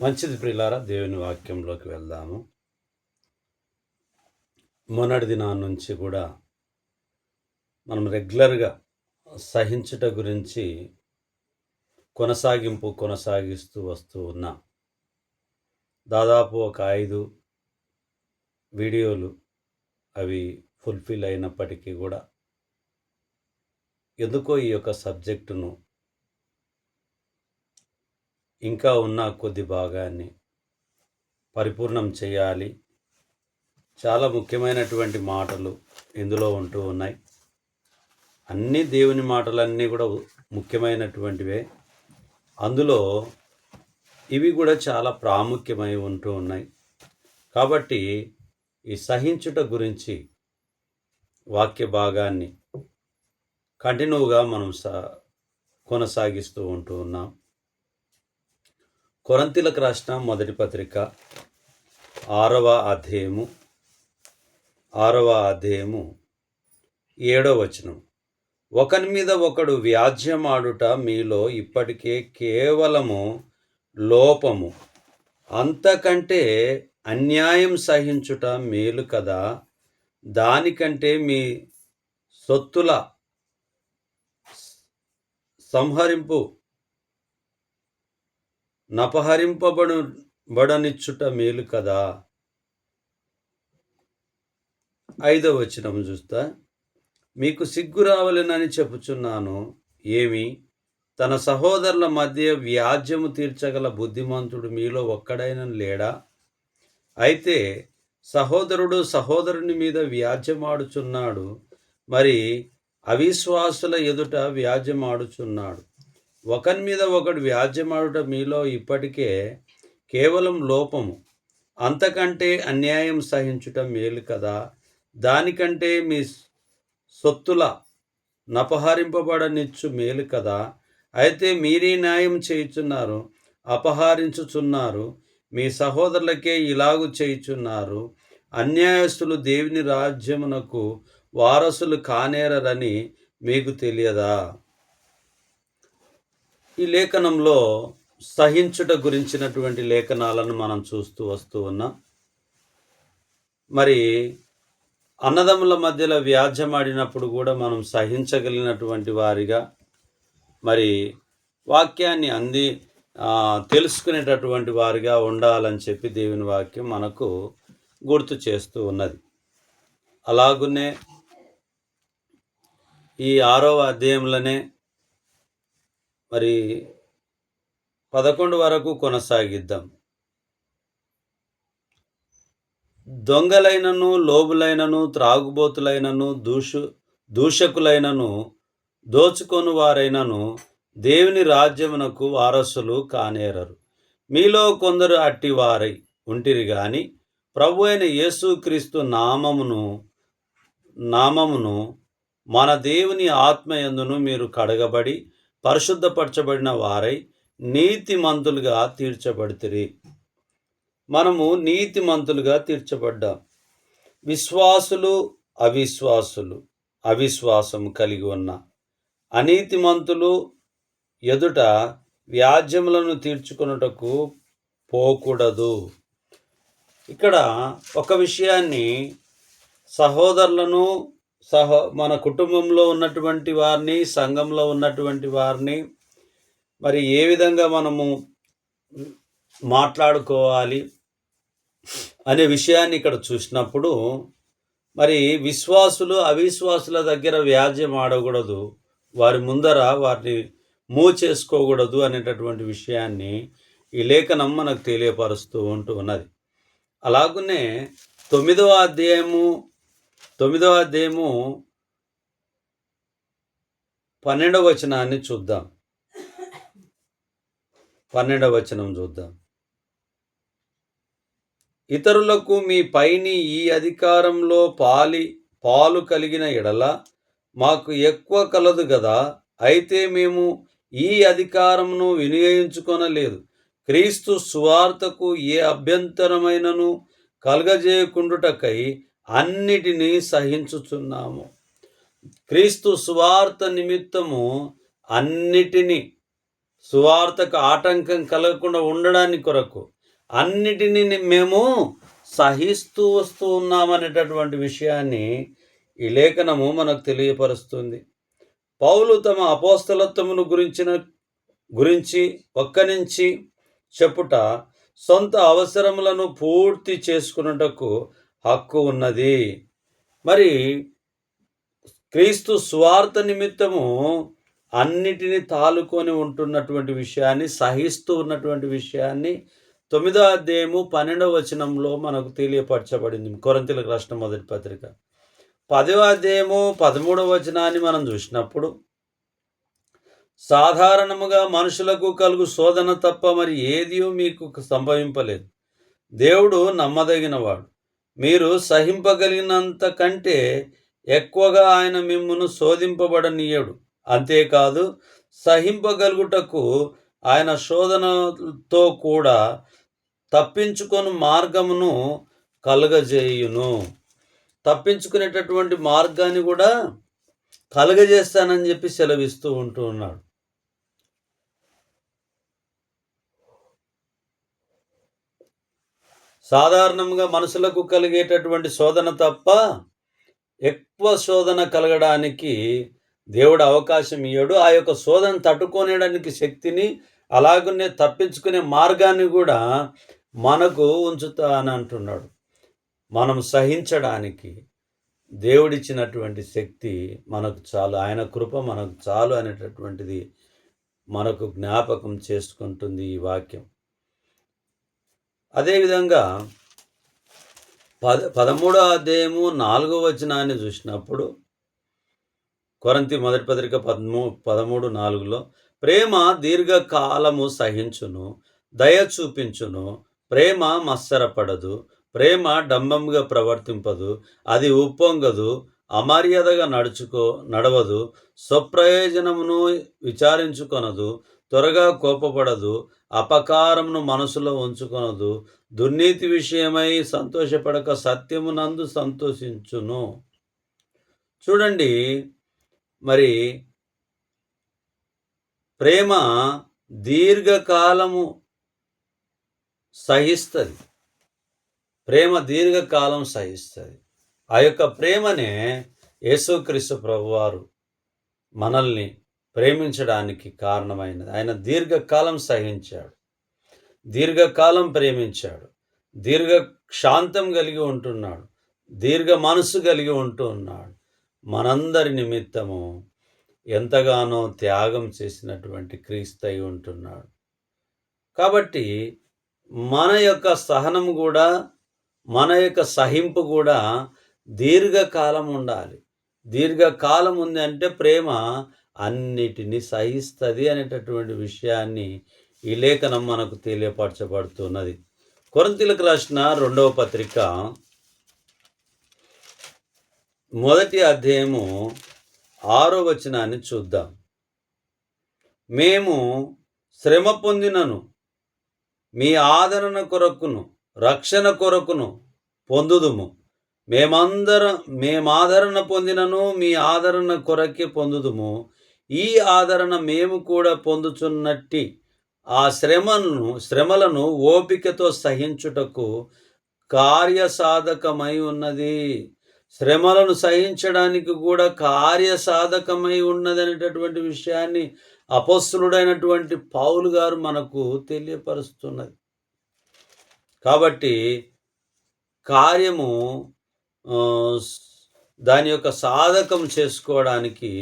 మంచిది ప్రిలారా దేవుని వాక్యంలోకి వెళ్దాము. మొన్నటి దినాన్ని నుంచి కూడా మనం రెగ్యులర్గా సహించుట గురించి కొనసాగింపు కొనసాగిస్తూ వస్తూ ఉన్నాం. దాదాపు ఒక ఐదు వీడియోలు అవి ఫుల్ఫిల్ అయినప్పటికీ కూడా ఎందుకో ఈ యొక్క సబ్జెక్టును ఇంకా ఉన్న కొద్ది భాగాన్ని పరిపూర్ణం చేయాలి. చాలా ముఖ్యమైనటువంటి మాటలు ఇందులో ఉంటూ ఉన్నాయి. అన్ని దేవుని మాటలన్నీ కూడా ముఖ్యమైనటువంటివే. అందులో ఇవి కూడా చాలా ప్రాముఖ్యమై ఉంటూ ఉన్నాయి. కాబట్టి ఈ సహించుట గురించి వాక్య భాగాన్ని కంటిన్యూగా మనం స కొనసాగిస్తూ ఉంటూ ఉన్నాం. కొరంతిలకు రాసిన మొదటి పత్రిక ఆరవ అధ్యాయము ఆరవ అధ్యాయము ఏడవ వచనం. ఒకని మీద ఒకడు వ్యాజ్యమాడుట మీలో ఇప్పటికే కేవలము లోపము. అంతకంటే అన్యాయం సహించుట మేలు కదా. దానికంటే మీ సొత్తుల సంహరింపు నపహరింపబడు బడనిచ్చుట మేలు కదా? ఐదవ వచనం చూస్తా. మీకు సిగ్గు రావలెనని చెప్పుచున్నాను. ఏమి? తన సహోదరుల మధ్య వ్యాజ్యము తీర్చగల బుద్ధిమంతుడు మీలో ఒక్కడైన లేడా? అయితే సహోదరుడు సహోదరుని మీద వ్యాజ్యమాడుచున్నాడు. మరి అవిశ్వాసుల ఎదుట వ్యాజ్యమాడుచున్నాడు. ఒకరి మీద ఒకడు వ్యాజ్యమాడుట మీలో ఇప్పటికే కేవలం లోపము. అంతకంటే అన్యాయం సహించుట మేలు కదా. దానికంటే మీ సొత్తుల నపహరింపబడనిచ్చు మేలు కదా. అయితే మీరే న్యాయం చేయుచున్నారు అపహరించుచున్నారు మీ సహోదరులకే ఇలాగు చేయుచున్నారు. అన్యాయస్తులు దేవుని రాజ్యమునకు వారసులు కానేరని మీకు తెలియదా? ఈ లేఖనంలో సహించుట గురించినటువంటి లేఖనాలను మనం చూస్తూ వస్తూ ఉన్నాం. మరి అన్నదమ్ముల మధ్యలో వ్యాజ్యమాడినప్పుడు కూడా మనం సహించగలిగినటువంటి వారిగా మరి వాక్యాన్ని అంది తెలుసుకునేటటువంటి వారిగా ఉండాలని చెప్పి దేవుని వాక్యం మనకు గుర్తు చేస్తూ ఉన్నది. అలాగునే ఈ ఆరవ అధ్యాయంలోనే మరి పదకొండు వరకు కొనసాగిద్దాం. దొంగలైనను లోబులైనను త్రాగుబోతులైనను దూషు దూషకులైనను దోచుకొని వారైనను దేవుని రాజ్యమునకు వారసులు కానేరరు. మీలో కొందరు అట్టి వారై ఉంటిరి గాని ప్రభు అయిన యేసుక్రీస్తు నామమును నామమును మన దేవుని ఆత్మయందును మీరు కడగబడి పరిశుద్ధపరచబడిన వారై నీతిమంతులుగా తీర్చబడితిరి. మనము నీతిమంతులుగా తీర్చబడ్డాం. విశ్వాసులు అవిశ్వాసులు అవిశ్వాసం కలిగి ఉన్న అనీతిమంతులు ఎదుట వ్యాజ్యములను తీర్చుకున్నటకు పోకూడదు. ఇక్కడ ఒక విషయాన్ని సహోదరులను సహ మన కుటుంబంలో ఉన్నటువంటి వారిని సంఘంలో ఉన్నటువంటి వారిని మరి ఏ విధంగా మనము మాట్లాడుకోవాలి అనే విషయాన్ని ఇక్కడ చూసినప్పుడు మరి విశ్వాసులు అవిశ్వాసుల దగ్గర వ్యాజ్యం ఆడకూడదు వారి ముందర వారిని మూవ్ చేసుకోకూడదు అనేటటువంటి విషయాన్ని ఈ లేఖనం మనకు తెలియపరుస్తూ ఉంటూ ఉన్నది. అలాగనే తొమ్మిదవ అధ్యాయము తొమ్మిదవ అధ్యాయము పన్నెండవ వచనాన్ని చూద్దాం. పన్నెండవ వచనం చూద్దాం. ఇతరులకు మీ పైని ఈ అధికారంలో పాలి పాలు కలిగిన ఎడల మాకు ఎక్కువ కలదు కదా అయితే మేము ఈ అధికారమును వినియోగించుకొనలేదు. క్రీస్తు సువార్తకు ఏ అభ్యంతరమైనను కలగజేయకుండుటకై అన్నిటినీ సహించుచున్నాము. క్రీస్తు సువార్త నిమిత్తము అన్నిటినీ సువార్తకు ఆటంకం కలగకుండా ఉండడానికి కొరకు అన్నిటినీ మేము సహిస్తూ వస్తూ ఉన్నామనేటటువంటి విషయాన్ని ఈ లేఖనము మనకు తెలియపరుస్తుంది. పౌలు తమ అపోస్తలత్వమును గురించిన గురించి ఒక్క నుంచి చెప్పుట సొంత అవసరములను పూర్తి చేసుకున్నటకు హక్కు ఉన్నది. మరి క్రీస్తు స్వార్థ నిమిత్తము అన్నిటినీ తాలుకొని ఉంటున్నటువంటి విషయాన్ని సహిస్తూ ఉన్నటువంటి విషయాన్ని తొమ్మిదో అధ్యాయము పన్నెండవ వచనంలో మనకు తెలియపరచబడింది. కొరంతిలకు రాష్ట్ర మొదటి పత్రిక. పదవ అధ్యాయము పదమూడవ వచనాన్ని మనం చూసినప్పుడు సాధారణముగా మనుషులకు కలుగు శోధన తప్ప మరి ఏదియో మీకు సంభవింపలేదు. దేవుడు నమ్మదగినవాడు. మీరు సహింపగలిగినంత కంటే ఎక్కువగా ఆయన మిమ్మును శోధింపబడనీయడు. అంతేకాదు సహింపగలుగుటకు ఆయన శోధనతో కూడా తప్పించుకొని మార్గమును కలుగజేయును. తప్పించుకునేటటువంటి మార్గాన్ని కూడా కలుగజేస్తానని చెప్పి సెలవిస్తూ ఉంటూ ఉన్నాడు. సాధారణంగా మనసులకు కలిగేటటువంటి శోధన తప్ప ఎక్కువ శోధన కలగడానికి దేవుడు అవకాశం ఇయ్యాడు. ఆ యొక్క శోధన తట్టుకోనేడానికి శక్తిని అలాగనే తప్పించుకునే మార్గాన్ని కూడా మనకు ఉంచుతా అని అంటున్నాడు. మనం సహించడానికి దేవుడిచ్చినటువంటి శక్తి మనకు చాలు ఆయన కృప మనకు చాలు అనేటటువంటిది మనకు జ్ఞాపకం చేసుకుంటుంది ఈ వాక్యం. అదేవిధంగా పద పదమూడో అధ్యాయము నాలుగో వచనాన్ని చూసినప్పుడు కొరంతి మొదటి పత్రిక పదమూ పదమూడు నాలుగులో ప్రేమ దీర్ఘకాలము సహించును దయ చూపించును ప్రేమ మత్సరపడదు ప్రేమ డంబంగా ప్రవర్తింపదు అది ఉప్పొంగదు అమర్యాదగా నడుచుకో నడవదు స్వప్రయోజనమును విచారించుకొనదు త్వరగా కోపపడదు అపకారమును మనసులో ఉంచుకొనదు దుర్నీతి విషయమై సంతోషపడక సత్యమునందు సంతోషించును. చూడండి మరి ప్రేమ దీర్ఘకాలము సహిస్తుంది. ప్రేమ దీర్ఘకాలం సహిస్తుంది. ఆ యొక్క ప్రేమనే యేసుక్రీస్తు ప్రభువారు మనల్ని ప్రేమించడానికి కారణమైనది. ఆయన దీర్ఘకాలం సహించాడు. దీర్ఘకాలం ప్రేమించాడు. దీర్ఘ శాంతం కలిగి ఉంటున్నాడు. దీర్ఘ మనసు కలిగి ఉంటూ ఉన్నాడు మనందరి నిమిత్తము ఎంతగానో త్యాగం చేసినటువంటి క్రీస్తై ఉంటున్నాడు. కాబట్టి మన యొక్క సహనం కూడా మన యొక్క సహింపు కూడా దీర్ఘకాలం ఉండాలి. దీర్ఘకాలం ఉంది అంటే ప్రేమ అన్నిటినీ సహిస్తుంది అనేటటువంటి విషయాన్ని ఈ లేఖనం మనకు తెలియపరచబడుతున్నది. కొరంతిలకు రాసిన రెండవ పత్రిక మొదటి అధ్యాయము ఆరో వచనాన్ని చూద్దాం. మేము శ్రమ పొందినను మీ ఆదరణ కొరకును రక్షణ కొరకును పొందుదుము. మేమందరం మేమాదరణ పొందినను మీ ఆదరణ కొరకే పొందుదుము. ఈ ఆదరణ మేము కూడా పొందుచున్నట్టి ఆ శ్రమను శ్రమలను ఓపికతో సహించుటకు కార్యసాధకమై ఉన్నది. శ్రమలను సహించడానికి కూడా కార్యసాధకమై ఉన్నది అనేటటువంటి విషయాన్ని అపస్సులుడైనటువంటి పావులు గారు మనకు తెలియపరుస్తున్నది. కాబట్టి కార్యము దాని యొక్క సాధకం చేసుకోవడానికి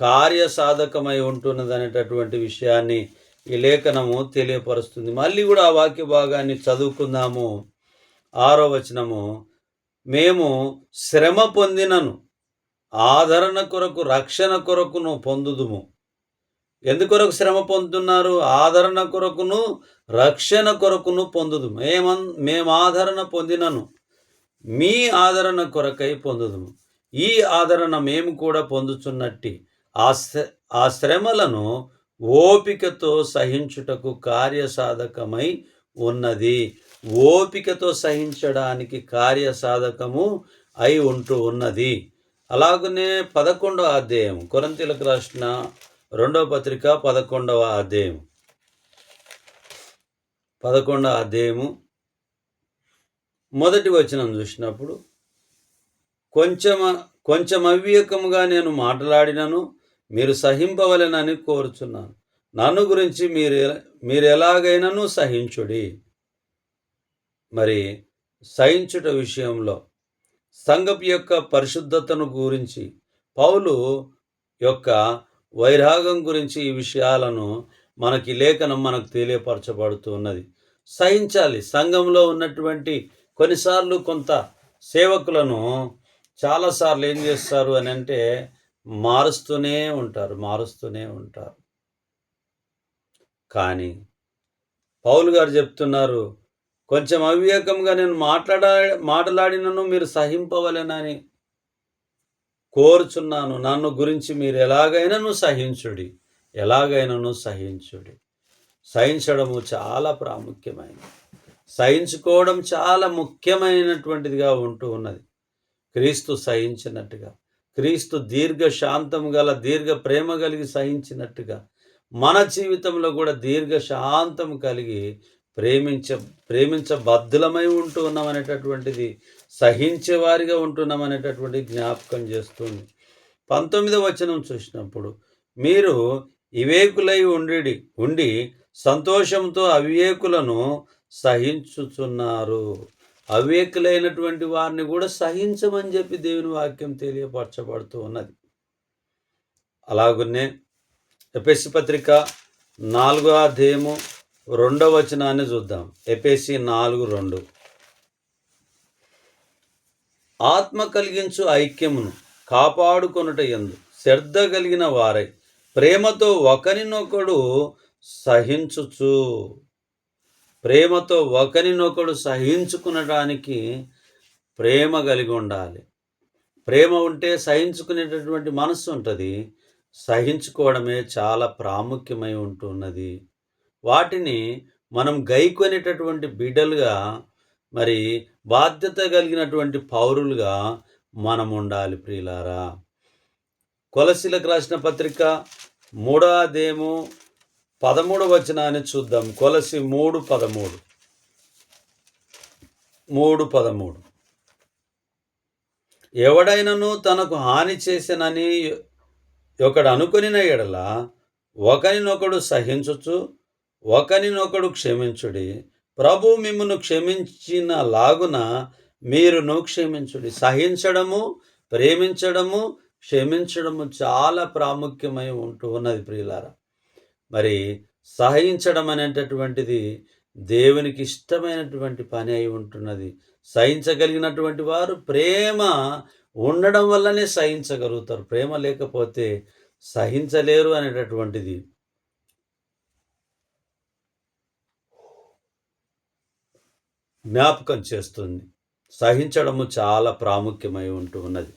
కార్యసాధకమై ఉంటున్నది అనేటటువంటి విషయాన్ని ఈ లేఖనము తెలియపరుస్తుంది. మళ్ళీ కూడా ఆ వాక్య భాగాన్ని చదువుకుందాము. ఆరో వచనము మేము శ్రమ పొందినను ఆదరణ కొరకు రక్షణ కొరకును పొందుదుము. ఎందుకొరకు శ్రమ పొందుతున్నారు? ఆదరణ కొరకును రక్షణ కొరకును పొందుదు మేమన్ మేము ఆదరణ పొందినను మీ ఆదరణ కొరకై పొందుదుము. ఈ ఆదరణ మేము కూడా పొందుచున్నట్టి ఆ ఆ శ్రమలను ఓపికతో సహించుటకు కార్యసాధకమై ఉన్నది. ఓపికతో సహించడానికి కార్యసాధకము అయి ఉంటూ ఉన్నది. అలాగనే పదకొండవ అధ్యాయం కొరంతిలకు రాసిన రెండవ పత్రిక పదకొండవ అధ్యాయం పదకొండవ అధ్యాయము మొదటి వచనం చూసినప్పుడు కొంచెం కొంచెం అవివేకముగా నేను మాట్లాడినను మీరు సహింపవలెనని కోరుచున్నాను. నన్ను గురించి మీరు మీరు ఎలాగైనాను సహించుడి. మరి సహించుట విషయంలో సంఘపు యొక్క పరిశుద్ధతను గురించి పౌలు యొక్క వైరాగం గురించి ఈ విషయాలను మనకి లేఖనం మనకు తెలియపరచబడుతూ ఉన్నది. సహించాలి. సంఘంలో ఉన్నటువంటి కొన్నిసార్లు కొంత సేవకులను చాలాసార్లు ఏం చేస్తారు అని అంటే మారుస్తూనే ఉంటారు మారుస్తూనే ఉంటారు. కానీ పౌలు గారు చెప్తున్నారు కొంచెం అవివేకంగా నేను మాట్లాడా మాట్లాడినను మీరు సహింపవలెనని కోరుచున్నాను. నన్ను గురించి మీరు ఎలాగైనాను సహించుడి ఎలాగైనాను సహించుడి. సహించడము చాలా ప్రాముఖ్యమైనది. సహించుకోవడం చాలా ముఖ్యమైనటువంటిదిగా ఉంటూ ఉన్నది. క్రీస్తు సహించినట్టుగా. క్రీస్తు దీర్ఘ శాంతం గల దీర్ఘ ప్రేమ కలిగి సహించినట్టుగా మన జీవితంలో కూడా దీర్ఘ శాంతం కలిగి ప్రేమించ ప్రేమించబద్ధులమై ఉంటూ ఉన్నామనేటటువంటిది సహించేవారిగా ఉంటున్నామనేటటువంటి జ్ఞాపకం చేస్తుంది. పంతొమ్మిదవ వచనం చూసినప్పుడు మీరు వివేకులై ఉండి ఉండి సంతోషంతో అవివేకులను సహించుచున్నారు. అవేకులైనటువంటి వారిని కూడా సహించమని చెప్పి దేవుని వాక్యం తెలియపరచబడుతూ ఉన్నది. అలాగునే ఎపిసి పత్రిక నాలుగో అధ్యాయము రెండవ వచనాన్ని చూద్దాం. ఎపిసి నాలుగు రెండు. ఆత్మ కలిగించు ఐక్యమును కాపాడుకొనుట ఎందు శ్రద్ధ కలిగిన వారై ప్రేమతో ఒకరినొకడు సహించుచు. ప్రేమతో ఒకరినొకడు సహించుకునడానికి ప్రేమ కలిగి ఉండాలి. ప్రేమ ఉంటే సహించుకునేటటువంటి మనస్సు ఉంటుంది. సహించుకోవడమే చాలా ప్రాముఖ్యమై ఉంటున్నది. వాటిని మనం గైకొనేటటువంటి బిడ్డలుగా మరి బాధ్యత కలిగినటువంటి పౌరులుగా మనం ఉండాలి ప్రియులారా. కొలసిలకు రాసిన పత్రిక మూడో అదేమో పదమూడు వచనాన్ని చూద్దాం. కొలసి మూడు పదమూడు. మూడు పదమూడు. ఎవడైనను తనకు హాని చేసినని ఒకడు అనుకుని ఎడల ఒకరినొకడు సహించుచు ఒకరినొకడు క్షమించుడి. ప్రభు మిమ్మను క్షమించిన లాగున మీరును క్షమించుడి. సహించడము ప్రేమించడము క్షమించడము చాలా ప్రాముఖ్యమై ఉంటూ ఉన్నది ప్రియులారా. మరి సహించడం అనేటటువంటిది దేవునికి ఇష్టమైనటువంటి పని అయి ఉంటున్నది. సహించగలిగినటువంటి వారు ప్రేమ ఉండడం వల్లనే సహించగలుగుతారు. ప్రేమ లేకపోతే సహించలేరు అనేటటువంటిది. జ్ఞాపకం చేస్తుంది. సహించడము చాలా ప్రాముఖ్యమై ఉంటూ ఉన్నది.